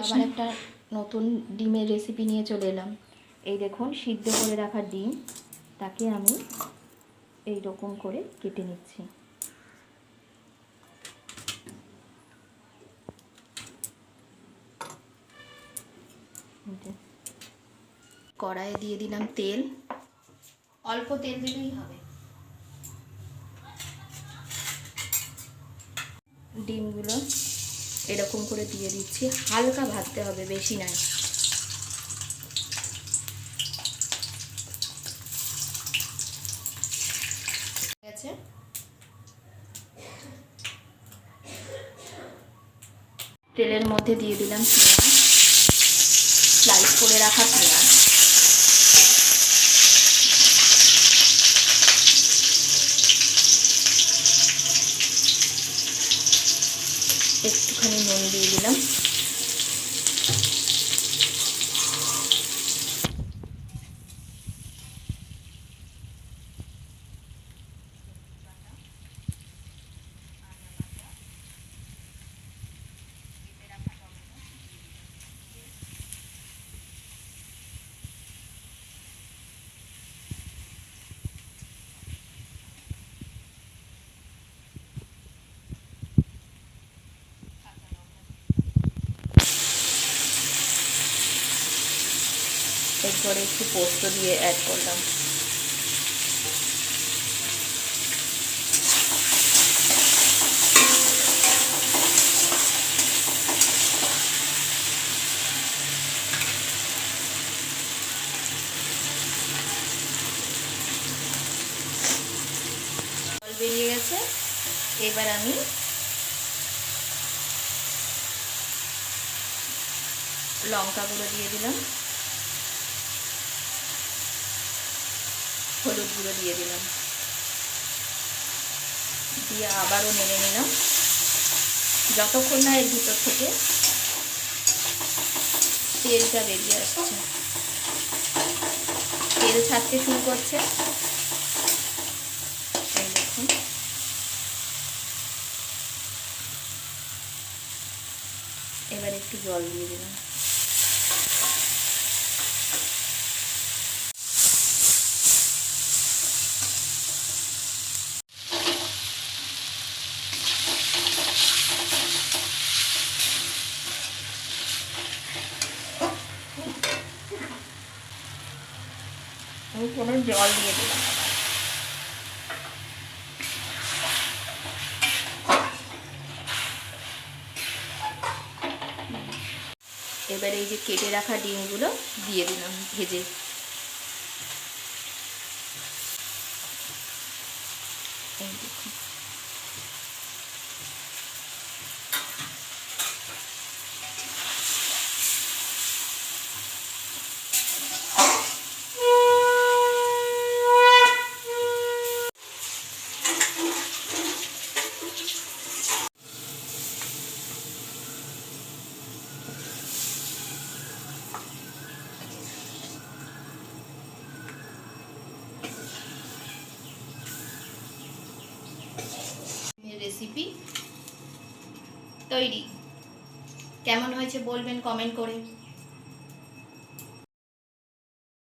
আবার একটা নতুন ডিমের রেসিপি নিয়ে চলে এলাম। এই দেখুন সিদ্ধ করে রাখা ডিম তাকে আমি এই রকম করে কেটে নিচ্ছি। কড়াইয়ে দিয়ে দিলাম তেল। অল্প তেল দিলেই হবে ডিমগুলো এরকম করে দিয়ে দিচ্ছি। হালকা ভাজতে হবে, বেশি ঠিক আছে তেলের মধ্যে দিয়ে দিলাম পেঁয়াজ। স্লাইস করে রাখা পেঁয়াজ। একটুখানি নুন দিয়ে দিলাম এরপরে একটু পোস্ত দিয়ে অ্যাড করলাম। বেরিয়ে গেছে। এবার আমি লঙ্কা গুঁড়ো দিয়ে দিলাম। হলুদ গুঁড়ো দিয়ে দিলাম। দিয়ে আবারও নেড়ে নিলাম। যতক্ষণ না এর ভিতর থেকে তেলটা বেরিয়ে আসছে। তেল ছাড়তে শুরু করছে। এবার একটু জল দিয়ে দিলাম। আমি কোনো জল দিয়ে দিলাম। এবারে এই যে কেটে রাখা ডিমগুলো দিয়ে দিলাম ভেজে। এই দেখুন রেসিপি তৈরি। কেমন হয়েছে বলবেন কমেন্ট করে।